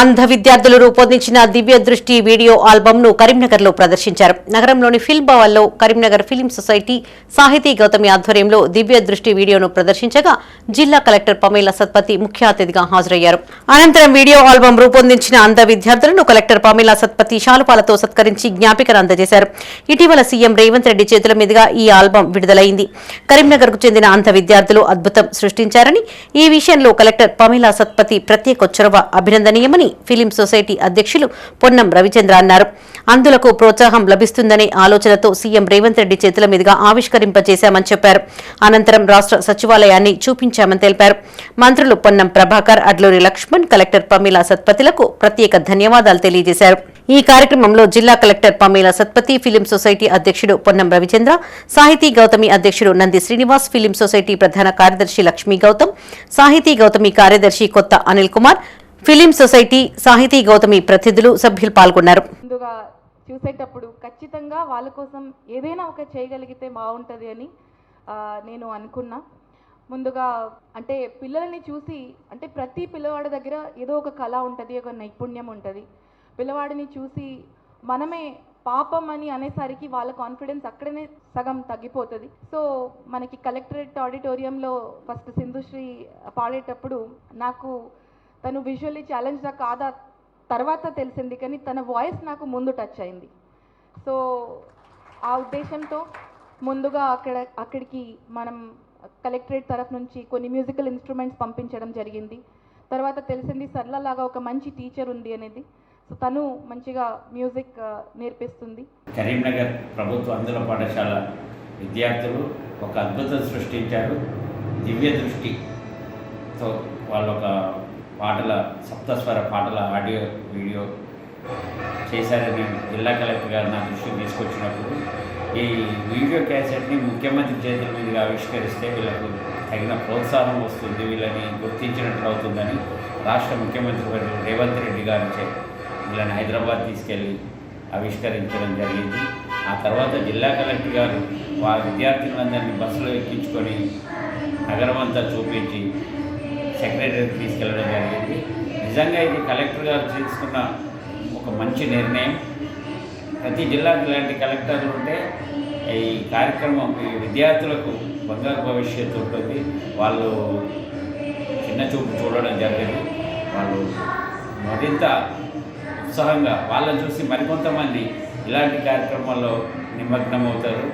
అంధ విద్యార్థులు రూపొందించిన దివ్య దృష్టి వీడియో ఆల్బమ్ను కరీంనగర్లో ప్రదర్శించారు. నగరంలోని ఫిల్మ్ భవన్లో కరీంనగర్ ఫిలిం సొసైటీ సాహితీ గౌతమి ఆధ్వర్యంలో దివ్య దృష్టి వీడియోను ప్రదర్శించగా జిల్లా కలెక్టర్ పమేల సత్పతి ముఖ్య అతిథిగా హాజరయ్యారు. అనంతరం వీడియో ఆల్బమ్ రూపొందించిన అంధ విద్యార్థులను కలెక్టర్ పమేల సత్పతి శాలుపాలతో సత్కరించి జ్ఞాపికను అందజేశారు. ఇటీవల సీఎం రేవంత్ రెడ్డి చేతుల మీదుగా ఈ ఆల్బమ్ విడుదలైంది. కరీంనగర్కు చెందిన అంధ విద్యార్థులు అద్భుతం సృష్టించారని ఈ విషయంలో కలెక్టర్ పమేలా సత్పతి ప్రత్యేక చొరవ అభినందనీయమని ఫిలిం సొసైటీ అధ్యక్షులు పొన్నం రవిచంద్ర అన్నారు. అందులకు ప్రోత్సాహం లభిస్తుందనే ఆలోచనతో సీఎం రేవంత్ రెడ్డి చేతుల మీదుగా ఆవిష్కరింపజేశామని చెప్పారు. అనంతరం రాష్ట్ర సచివాలయాన్ని చూపించామని తెలిపారు. మంత్రులు పొన్నం ప్రభాకర్ అడ్లూరి లక్ష్మణ్ కలెక్టర్ పమేలా సత్పతిలకు ప్రత్యేక ధన్యవాదాలు తెలియజేశారు. ఈ కార్యక్రమంలో జిల్లా collector Pamela Satpathy film society అధ్యక్షుడు పొన్నం రవిచంద్ర సాహితీ గౌతమి అధ్యక్షుడు నంది శ్రీనివాస్ ఫిలిం సొసైటీ ప్రధాన కార్యదర్శి లక్ష్మీ గౌతమ్ సాహితీ గౌతమి కార్యదర్శి కొత్త అనిల్ కుమార్ ఫిలిం సొసైటీ సాహితీ గౌతమి ప్రతినిధులు సభ్యులు పాల్గొన్నారు. ముందుగా చూసేటప్పుడు ఖచ్చితంగా వాళ్ళ కోసం ఏదైనా ఒక చేయగలిగితే బాగుంటుంది అని నేను అనుకున్నా. ముందుగా అంటే పిల్లల్ని చూసి అంటే ప్రతి పిల్లవాడి దగ్గర ఏదో ఒక కళ ఉంటుంది ఒక నైపుణ్యం ఉంటుంది. పిల్లవాడిని చూసి మనమే పాపం అని అనేసరికి వాళ్ళ కాన్ఫిడెన్స్ అక్కడనే సగం తగ్గిపోతుంది. సో మనకి కలెక్టరేట్ ఆడిటోరియంలో ఫస్ట్ సింధుశ్రీ పాడేటప్పుడు నాకు తను విజువల్లీ ఛాలెంజ్డా కాదా తర్వాత తెలిసింది కానీ తన వాయిస్ నాకు ముందు టచ్ అయింది. సో ఆ ఉద్దేశంతో ముందుగా అక్కడ అక్కడికి మనం కలెక్టరేట్ తరఫు నుంచి కొన్ని మ్యూజికల్ ఇన్స్ట్రుమెంట్స్ పంపించడం జరిగింది. తర్వాత తెలిసింది సర్లలాగా ఒక మంచి టీచర్ ఉంది అనేది. సో తను మంచిగా మ్యూజిక్ నేర్పిస్తుంది. కరీంనగర్ ప్రభుత్వ అందుల పాఠశాల విద్యార్థులు ఒక అద్భుతం సృష్టించారు. దివ్య దృష్టితో వాళ్ళు ఒక పాటల సప్తస్వర పాటల ఆడియో వీడియో చేశారని జిల్లా కలెక్టర్ గారు నా దృష్టికి తీసుకొచ్చినప్పుడు. ఈ వీడియో క్యాసెట్ని ముఖ్యమంత్రి చేతుల మీదుగా ఆవిష్కరిస్తే వీళ్ళకు తగిన ప్రోత్సాహం వస్తుంది వీళ్ళని గుర్తించినట్లు అవుతుందని రాష్ట్ర ముఖ్యమంత్రి వర్యులు రేవంత్ రెడ్డి గారిచే వీళ్ళని హైదరాబాద్ తీసుకెళ్ళి ఆవిష్కరించడం జరిగింది. ఆ తర్వాత జిల్లా కలెక్టర్ గారు వారి విద్యార్థులందరినీ బస్సులో ఎక్కించుకొని నగరం అంతా చూపించి సెక్రటరీకి తీసుకెళ్ళడం జరిగింది. నిజంగా ఇది కలెక్టర్ గారు తీసుకున్న ఒక మంచి నిర్ణయం. ప్రతి జిల్లాకి ఇలాంటి కలెక్టర్లు ఉంటే ఈ కార్యక్రమం ఈ విద్యార్థులకు బంగారు భవిష్యత్తు ఉంటుంది. వాళ్ళు చిన్న చూపు చూడడం జరిగింది. వాళ్ళు మరింత ఉత్సాహంగా వాళ్ళని చూసి మరికొంతమంది ఇలాంటి కార్యక్రమాల్లో నిమగ్నమవుతారు.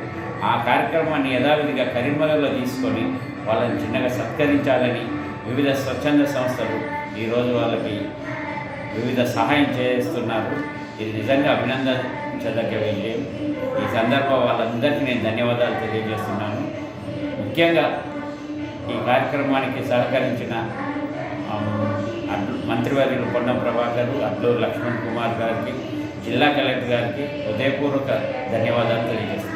ఆ కార్యక్రమాన్ని యథావిధిగా కరీంనగర్లో తీసుకొని వాళ్ళని చిన్నగా సత్కరించాలని వివిధ స్వచ్ఛంద సంస్థలు ఈరోజు వాళ్ళకి వివిధ సహాయం చేస్తున్నారు. ఇది నిజంగా అభినందించదగ్గ విషయం. ఈ సందర్భం వాళ్ళందరికీ నేను ధన్యవాదాలు తెలియజేస్తున్నాను. ముఖ్యంగా ఈ కార్యక్రమానికి సహకరించిన మంత్రివర్యులు కొండ ప్రభాకర్ అల్లూరు లక్ష్మణ్ కుమార్ గారికి జిల్లా కలెక్టర్ గారికి హృదయపూర్వక ధన్యవాదాలు తెలియజేస్తున్నాను.